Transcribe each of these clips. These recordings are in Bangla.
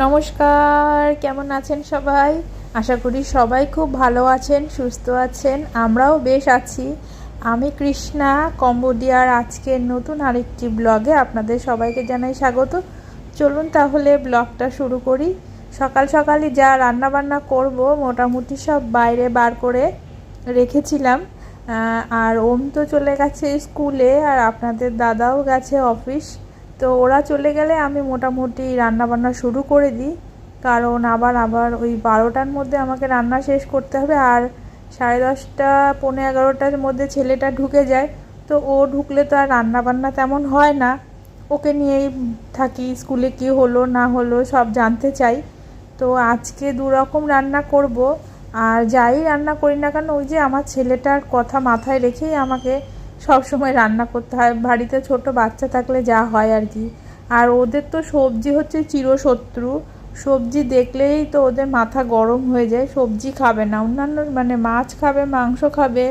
নমস্কার, কেমন আছেন সবাই? আশা করি সবাই খুব ভালো আছেন, সুস্থ আছেন, আমরাও বেশ আছি। আমি কৃষ্ণা, কম্বোডিয়ার আজকের নতুন আরেকটি ব্লগে আপনাদের সবাইকে জানাই স্বাগত। চলুন তাহলে ব্লগটা শুরু করি। সকাল সকালই যা রান্না বান্না করব, মোটামুটি সব বাইরে বার করে রেখেছিলাম। আর ওম তো চলে গেছে স্কুলে, আর আপনাদের দাদাও গেছে অফিস। তো ওরা চলে গেলে আমি মোটামুটি রান্না বান্না শুরু করে দিই। কারণ আবার আবার ওই বারোটার মধ্যে আমাকে রান্না শেষ করতে হবে আর সাড়ে দশটা, পৌনে এগারোটার মধ্যে ছেলেটা ঢুকে যায়। তো ও ঢুকলে তো আর রান্না বান্না তেমন হয় না। ওকে নিয়েই থাকি, স্কুলে কি হলো, না হলো, সব জানতে চাই। তো আজকে দু রকম রান্না করব। আর যাই রান্না করি না কেন, ওই যে আমার ছেলেটার কথা মাথায় রেখেই আমাকে সব সময় রান্না করতে হয়। বাড়িতে ছোট বাচ্চা থাকলে যা হয় আর কি। আর ওদের তো সবজি হচ্ছে চিরশত্রু। সবজি দেখলেই তো ওদের মাথা গরম হয়ে যায়। সবজি খাবে না। অন্যান্য মানে মাছ খাবে, মাংস খাবে,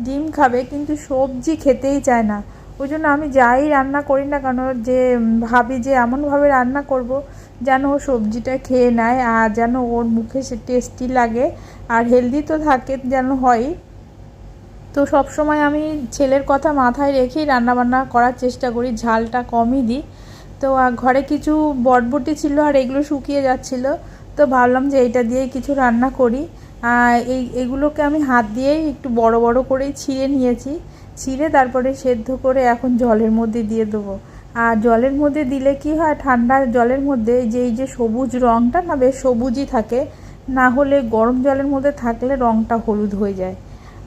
ডিম খাবে, কিন্তু সবজি খেতেই চায় না। ওই জন্য আমি যাই রান্না করি না কেন, যে ভাবি যে এমনভাবে রান্না করব যেন ও সবজিটা খেয়ে নেয় আর যেন ওর মুখে সে টেস্টি লাগে। আর হেলদি তো থাকে, যেন হয়। তো সব সময় আমি ছেলের কথা মাথায় রেখেই রান্নাবান্না করার চেষ্টা করি, ঝালটা কমই দিই। তো ঘরে কিছু বটবটি ছিল আর এগুলো শুকিয়ে যাচ্ছিল। তো ভাবলাম যে এইটা দিয়ে কিছু রান্না করি। এই, এগুলোকে আমি হাত দিয়েই একটু বড় বড় করেই ছিঁড়ে নিয়েছি। ছিঁড়ে তারপরে সেদ্ধ করে এখন জলের মধ্যে দিয়ে দেবো। আর জলের মধ্যে দিলে কি হয়, ঠান্ডা জলের মধ্যে যে, এই যে সবুজ রঙটা না, বেশ সবুজই থাকে। না হলে গরম জলের মধ্যে থাকলে রঙটা হলুদ হয়ে যায়।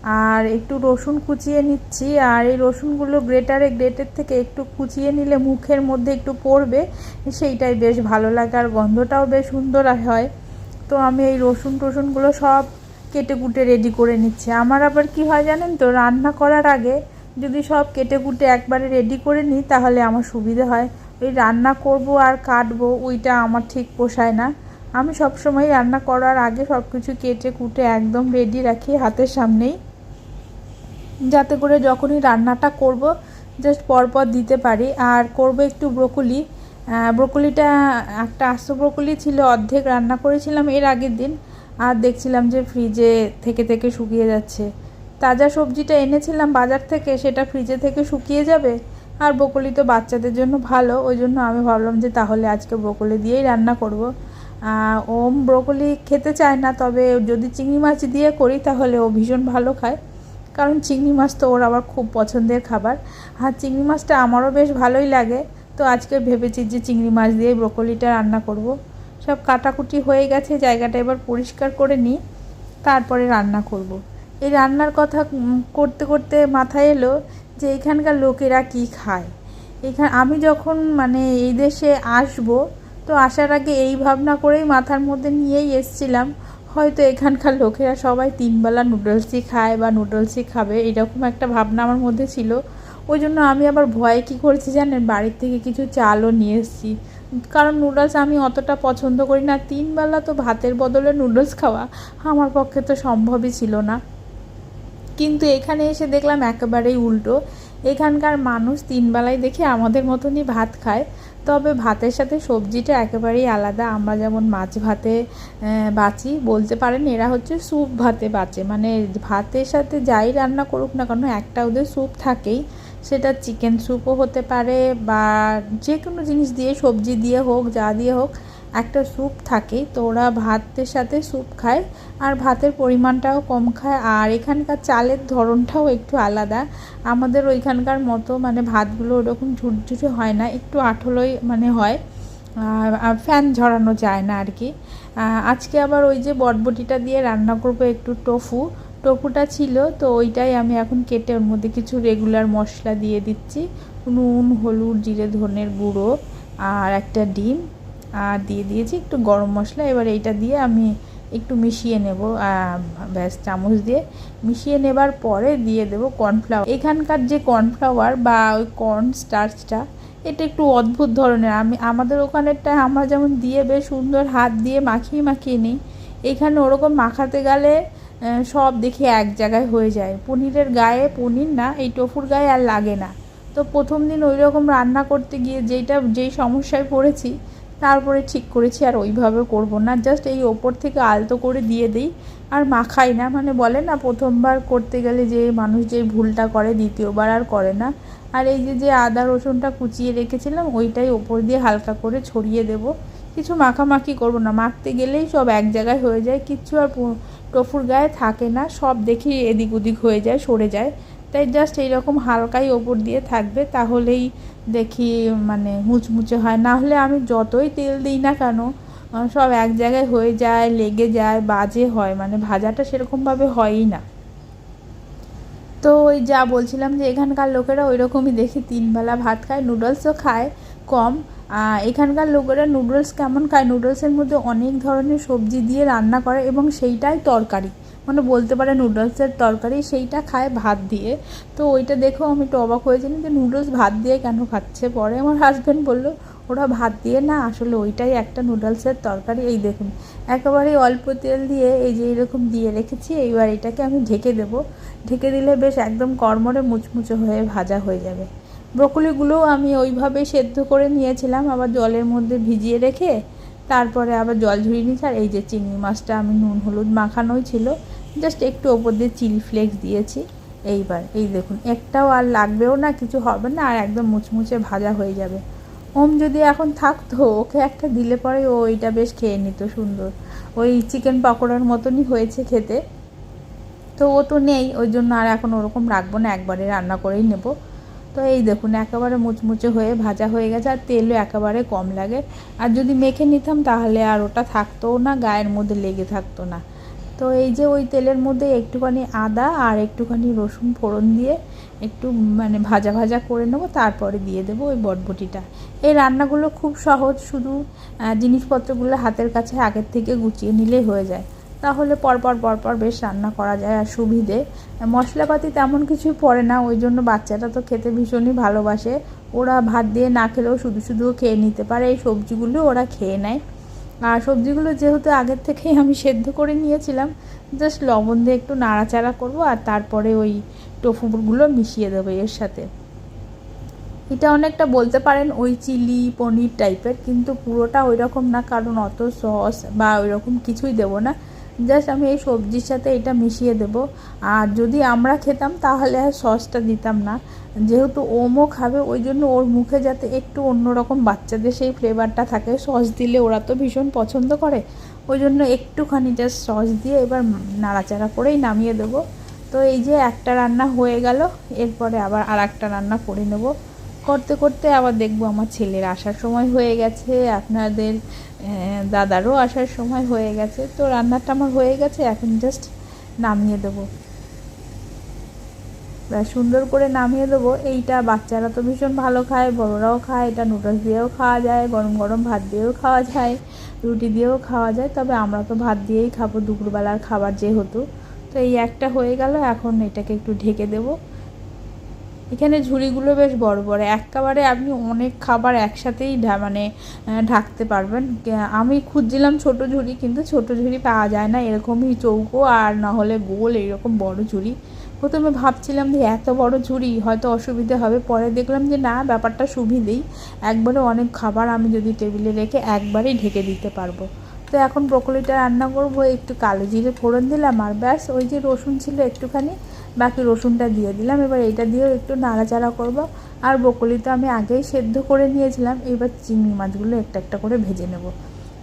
আর একটু রসুন কুচিয়ে নিচ্ছি। আর এই রসুনগুলো গ্রেটারে, গ্রেটের থেকে একটু কুচিয়ে নিলে মুখের মধ্যে একটু পড়বে, সেইটাই বেশ ভালো লাগে আর গন্ধটাও বেশ সুন্দর হয়। তো আমি এই রসুন টসুনগুলো সব কেটে কুটে রেডি করে নিচ্ছি। আমার আবার কি হয় জানেন তো, রান্না করার আগে যদি সব কেটে কুটে একবারে রেডি করে নিই, তাহলে আমার সুবিধে হয়। ওই রান্না করব আর কাটবো, ওইটা আমার ঠিক পোষায় না। আমি সবসময় রান্না করার আগে সব কিছু কেটে কুটে একদম রেডি রাখি হাতের সামনেই। যাতে করে যখনই রান্নাটা করব জাস্ট পরপর দিতে পারি। আর করব একটু ব্রোকলি। ব্রোকলিটা, একটা আস্ত ব্রোকলি ছিল, অর্ধেক রান্না করেছিলাম এর আগের দিন। আর দেখছিলাম যে ফ্রিজে থেকে থেকে শুকিয়ে যাচ্ছে। তাজা সবজিটা এনেছিলাম বাজার থেকে, সেটা ফ্রিজে থেকে শুকিয়ে যাবে। আর ব্রোকলি তো বাচ্চাদের জন্য ভালো, ওই জন্য আমি ভাবলাম যে তাহলে আজকে ব্রোকলি দিয়েই রান্না করব। ওম ব্রোকলি খেতে চায় না, তবে যদি চিংড়ি মাছ দিয়ে করি, তাহলে ও ভীষণ ভালো খায়। কারণ চিংড়ি মাছ তো ওর আবার খুব পছন্দের খাবার আর চিংড়ি মাছটা আমারও বেশ ভালোই লাগে তো আজকে ভেবেছি যে চিংড়ি মাছ দিয়ে ব্রোকলিটা রান্না করব। সব কাটাকুটি হয়ে গেছে, জায়গাটা এবার পরিষ্কার করে নিই, তারপরে রান্না করব। এই রান্নার কথা করতে করতে মাথায় এলো যে এখানকার লোকেরা কি খায় এখানে আমি যখন মানে এই দেশে আসব, তো আসার আগে এই ভাবনা করেই মাথার মধ্যে নিয়েই এসছিলাম হয়তো এখানকার লোকেরা সবাই তিনবেলা নুডলসই খায় বা নুডলসই খাবে, এরকম একটা ভাবনা আমার মধ্যে ছিল। ওই জন্য আমি আবার ভয়ে কী করেছি জানেন? বাড়ির থেকে কিছু চালও নিয়ে এসেছি। কারণ নুডলস আমি অতটা পছন্দ করি না। তিনবেলা তো ভাতের বদলে নুডলস খাওয়া আমার পক্ষে তো সম্ভবই ছিল না। কিন্তু এখানে এসে দেখলাম একেবারেই উল্টো। এখানকার মানুষ তিনবেলায় দেখে আমাদের মতনই ভাত খায়। তবে ভাতের সাথে সবজিটা একেবারেই আলাদা। আমরা যেমন মাছ ভাতে বাঁচি, বলতে পারেন এরা হচ্ছে স্যুপ ভাতে বাঁচে। মানে ভাতের সাথে যাই রান্না করুক না কেন, একটা ওদের স্যুপ থাকেই। সেটা চিকেন স্যুপও হতে পারে বা যে কোনো জিনিস দিয়ে, সবজি দিয়ে হোক, যা দিয়ে হোক একটা স্যুপ থাকে, তো ওরা ভাতের সাথে স্যুপ খায় আর ভাতের পরিমাণটাও কম খায়। আর এখানকার চালের ধরনটাও একটু আলাদা। আমাদের ওইখানকার মতো মানে ভাতগুলো ওরকম ঝুটঝুটে হয় না, একটু আঠলোই মানে হয়। ফ্যান ঝরানো যায় না আর কি আজকে আবার ওই যে বটবটিটা দিয়ে রান্না করব একটু টোফু। টোফুটা ছিল, তো ওইটাই আমি এখন কেটে ওর মধ্যে কিছু রেগুলার মশলা দিয়ে দিচ্ছি। নুন, হলুদ, জিরে, ধনের গুঁড়ো আর একটা ডিম। আর দিয়ে দিয়েছি একটু গরম মশলা। এবার এইটা দিয়ে আমি একটু মিশিয়ে নেব ব্যাস চামচ দিয়ে। মিশিয়ে নেবার পরে দিয়ে দেবো কর্নফ্লাওয়ার এখানকার যে কর্নফ্লাওয়ার বা ওই কর্ন স্টার্চটা এটা একটু অদ্ভুত ধরনের। আমি, আমাদের ওখানেরটা আমরা যেমন দিয়ে বেশ সুন্দর হাত দিয়ে মাখিয়ে মাখিয়ে নিই, এখানে ওরকম মাখাতে গেলে সব দেখি এক জায়গায় হয়ে যায়। পনিরের গায়ে পনির না, এই টফুর গায়ে আর লাগে না। তো প্রথম দিন ওই রকম রান্না করতে গিয়ে যেইটা, যেই সমস্যায় পড়েছি তারপরে ঠিক করেছি আর ওইভাবে করব না। জাস্ট এই ওপর থেকে আলতো করে দিয়ে দিই আর মাখাই না। মানে বলে না, প্রথমবার করতে গেলে যে মানুষ যে ভুলটা করে, দ্বিতীয়বার আর করে না। আর এই যে যে আদা রসুনটা কুচিয়ে রেখেছিলাম, ওইটাই ওপর দিয়ে হালকা করে ছড়িয়ে দেব। কিছু মাখামাখি করব না। মাখতে গেলেই সব এক জায়গায় হয়ে যায়। কিচ্ছু আর টফুর গায়ে থাকে না। সব দেখি এদিক ওদিক হয়ে যায়, সরে যায়। তাই জাস্ট এইরকম হালকাই ওপর দিয়ে থাকবে, তাহলেই দেখি মানে মুচমুচে হয়। না হলে আমি যতই তেল দিই না কেন সব এক জায়গায় হয়ে যায়, লেগে যায়, বাজে হয়। মানে ভাজাটা সেরকমভাবে হয়ই না। তো ওই যা বলছিলাম যে এখানকার লোকেরা ওই রকমই দেখি তিনবেলা ভাত খায়, নুডলসও খায় কম। এখানকার লোকেরা নুডলস কেমন খায়? নুডলসের মধ্যে অনেক ধরনের সবজি দিয়ে রান্না করে এবং সেইটাই তরকারি। মানে বলতে পারে নুডলসের তরকারি, সেইটা খায় ভাত দিয়ে। তো ওইটা দেখেও আমি একটু অবাক হয়েছিলাম যে নুডলস ভাত দিয়ে কেন খাচ্ছে? পরে আমার হাজব্যান্ড বলল, ওরা ভাত দিয়ে না, আসলে ওইটাই একটা নুডলসের তরকারি। এই দেখুন একেবারে অল্প তেল দিয়ে এই যে এরকম দিয়ে রেখেছি, এইবার এটাকে আমি ঢেকে দেব। ঢেকে দিলে বেশ একদম কর্মরে মুচমুচে হয়ে ভাজা হয়ে যাবে। ব্রকলিগুলোও আমি ওইভাবেই সেদ্ধ করে নিয়েছিলাম, আবার জলের মধ্যে ভিজিয়ে রেখে, তারপরে আবার জল ঝরিয়ে নিয়েছি। আর এই যে চিংড়ি মাছটা আমি নুন, হলুদ মাখানোই ছিল। জাস্ট একটু ওপর দিয়ে চিলি ফ্লেক্স দিয়েছি। এইবার, এই দেখুন, একটাও আর লাগবেও না, কিছু হবে না, আর একদম মুচমুচে ভাজা হয়ে যাবে। ওম যদি এখন থাকতো, ওকে একটা দিলে পরে ও ওইটা বেশ খেয়ে নিত সুন্দর। ওই চিকেন পকোড়ার মতনই হয়েছে খেতে। তো ও তো নেই, ওই জন্য আর এখন ওরকম রাখব না, একবারে রান্না করেই নেব। তো এই দেখুন, একেবারে মুচমুচে হয়ে ভাজা হয়ে গেছে, আর তেলও একেবারে কম লাগে। আর যদি মেখে নিতাম, তাহলে আর ওটা থাকতো না, গায়ের মধ্যে লেগে থাকতো না। তো এই যে ওই তেলের মধ্যে একটুখানি আদা আর একটুখানি রসুন ফোড়ন দিয়ে একটু মানে ভাজা ভাজা করে নেব, তারপরে দিয়ে দেবো ওই বটবটিটা। এই রান্নাগুলো খুব সহজ, শুধু জিনিসপত্রগুলো হাতের কাছে আগের থেকে গুছিয়ে নিলেই হয়ে যায়। তাহলে পরপর পরপর বেশ রান্না করা যায় আর সুবিধে। মশলাপাতি তেমন কিছুই পড়ে না, ওই জন্য বাচ্চাটা তো খেতে ভীষণই ভালোবাসে। ওরা ভাত দিয়ে না খেলেও শুধু শুধুও খেয়ে নিতে পারে, এই সবজিগুলো ওরা খেয়ে নেয়। আর সবজিগুলো যেহেতু আগের থেকেই আমি সেদ্ধ করে নিয়েছিলাম জাস্ট লবণ দিয়ে একটু নাড়াচাড়া করব আর তারপরে ওই টোফুগুলো মিশিয়ে দেবো এর সাথে। এটা অনেকটা বলতে পারেন ওই চিলি, পনির টাইপের কিন্তু পুরোটা ওই রকম না, কারণ অত সস বা ওই রকম কিছুই দেবো না। জাস্ট আমি এই সবজির সাথে এটা মিশিয়ে দেব। আর যদি আমরা খেতাম, তাহলে আর সসটা দিতাম না। যেহেতু ওমও খাবে, ওই জন্য ওর মুখে যাতে একটু অন্যরকম বাচ্চাদের সেই ফ্লেভারটা থাকে, সস দিলে ওরা তো ভীষণ পছন্দ করে। ওই জন্য একটুখানি জাস্ট সস দিয়ে এবার নাড়াচাড়া করেই নামিয়ে দেবো। তো এই যে একটা রান্না হয়ে গেল, এরপরে আবার আর একটা রান্না করে নেব। করতে করতে আবার দেখব আমার ছেলের আসার সময় হয়ে গেছে, আপনাদের দাদারও আসার সময় হয়ে গেছে। তো রান্নাটা আমার হয়ে গেছে, এখন জাস্ট নামিয়ে দেবো। সুন্দর করে নামিয়ে দেবো। এইটা বাচ্চারা তো ভীষণ ভালো খায়, বড়োরাও খায়, এটা নুডলস দিয়েও খাওয়া যায়, গরম গরম ভাত দিয়েও খাওয়া যায়, রুটি দিয়েও খাওয়া যায়। তবে আমরা তো ভাত দিয়েই খাব, দুপুরবেলার খাবার যেহেতু। তো এই একটা হয়ে গেল, এখন এটাকে একটু ঢেকে দেবো। এখানে ঝুড়িগুলো বেশ বড় বড়, একেবারে আপনি অনেক খাবার একসাথেই মানে ঢাকতে পারবেন। আমি খুঁজছিলাম ছোট ঝুড়ি, কিন্তু ছোট ঝুড়ি পাওয়া যায় না, এরকমই চৌকো আর না হলে গোল, এইরকম বড় ঝুড়ি। প্রথমে ভাবছিলাম যে এত বড় ঝুড়ি হয়তো অসুবিধে হবে, পরে দেখলাম যে না, ব্যাপারটা সুবিধেই একবারে অনেক খাবার আমি যদি টেবিলে রেখে একবারেই ঢেকে দিতে পারব। তো এখন ব্রকলিটা রান্না করব, একটু কালো জিরে ফোড়ন দিলাম আর ব্যাস, ওই যে রসুন ছিল একটুখানি, বাকি রসুনটা দিয়ে দিলাম। এবার এটা দিয়েও একটু নাড়াচাড়া করব। আর ব্রকলি তো আমি আগেই সেদ্ধ করে নিয়েছিলাম, এবার চিংড়ি মাছগুলো একটা একটা করে ভেজে নেব।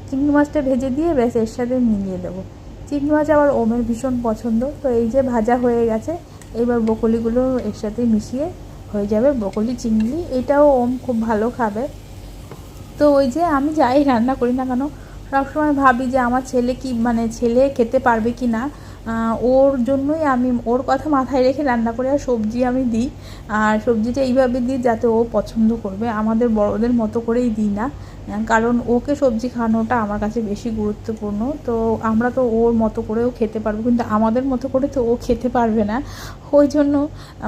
চিংড়ি মাছটা ভেজে দিয়ে ব্যাস এর সাথে মিলিয়ে দেবো। চিংড়ি মাছ আবার ওমের ভীষণ পছন্দ, তো এই যে ভাজা হয়ে গেছে, এবার বকলিগুলো এর সাথে মিশিয়ে হয়ে যাবে বকলি চিংড়ি, এটাও ওম খুব ভালো খাবে। তো ওই যে আমি যাই রান্না করি না কেন সবসময় ভাবি যে আমার ছেলে কি মানে ছেলে খেতে পারবে কি না ওর জন্যই আমি, ওর কথা মাথায় রেখে রান্না করে আর সবজি আমি দিই। আর সবজিটা এইভাবে দিই যাতে ও পছন্দ করবে। আমাদের বড়দের মতো করেই দিই না। কারণ ওকে সবজি খাওয়ানোটা আমার কাছে বেশি গুরুত্বপূর্ণ। তো আমরা তো ওর মতো করেও খেতে পারব, কিন্তু আমাদের মতো করে তো ও খেতে পারবে না। ওই জন্য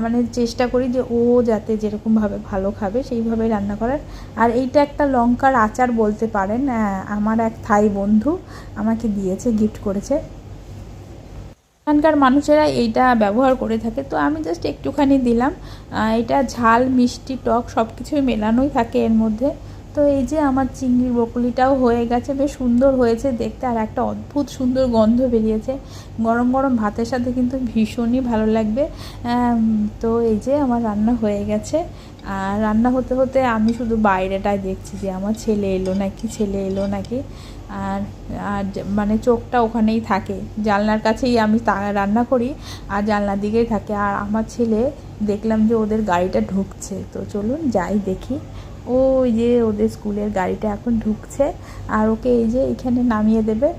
মানে চেষ্টা করি যে ও যাতে যেরকমভাবে ভালো খাবে, সেইভাবে রান্না করার। আর এইটা একটা লঙ্কার আচার বলতে পারেন আমার এক থাই বন্ধু আমাকে দিয়েছে গিফট করেছে। এখানকার মানুষেরা এইটা ব্যবহার করে থাকে, তো আমি জাস্ট একটুখানি দিলাম। এটা ঝাল, মিষ্টি, টক সব কিছুই মেলানোই থাকে এর মধ্যে। তো এই যে আমার চিংড়ির বকুলিটাও হয়ে গেছে, বেশ সুন্দর হয়েছে দেখতে আর একটা অদ্ভুত সুন্দর গন্ধ বেরিয়েছে। গরম গরম ভাতের সাথে কিন্তু ভীষণই ভালো লাগবে। তো এই যে আমার রান্না হয়ে গেছে। আর রান্না হতে হতে আমি শুধু বাইরেটায় দেখছি যে আমার ছেলে এলো নাকি, ছেলে এলো নাকি। আর আর মানে চোখটা ওখানেই থাকে। জানলার কাছেই আমি রান্না করি আর জানলার দিকেই থাকে। আর আমার ছেলে দেখলাম যে ওদের গাড়িটা ঢুকছে। তো চলুন যাই দেখি। ওই যে ওদের স্কুলের গাড়িটা এখন ঢুকছে। আর ওকে এই যে এখানে নামিয়ে দেবে।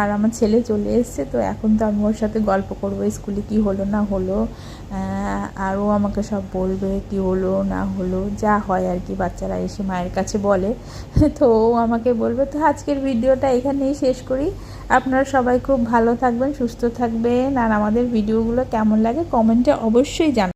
আর আমার ছেলে চলে এসছে, তো এখন তো আমি ওর সাথে গল্প করব স্কুলে কি হলো, না হলো। আর ও আমাকে সব বলবে কি হলো, না হলো, যা হয় আর কি, বাচ্চারা এসে মায়ের কাছে বলে। তো ও আমাকে বলবে, তো আজকের ভিডিওটা এখানেই শেষ করি। আপনারা সবাই খুব ভালো থাকবেন, সুস্থ থাকবেন। আর আমাদের ভিডিওগুলো কেমন লাগে, কমেন্টে অবশ্যই জানাবেন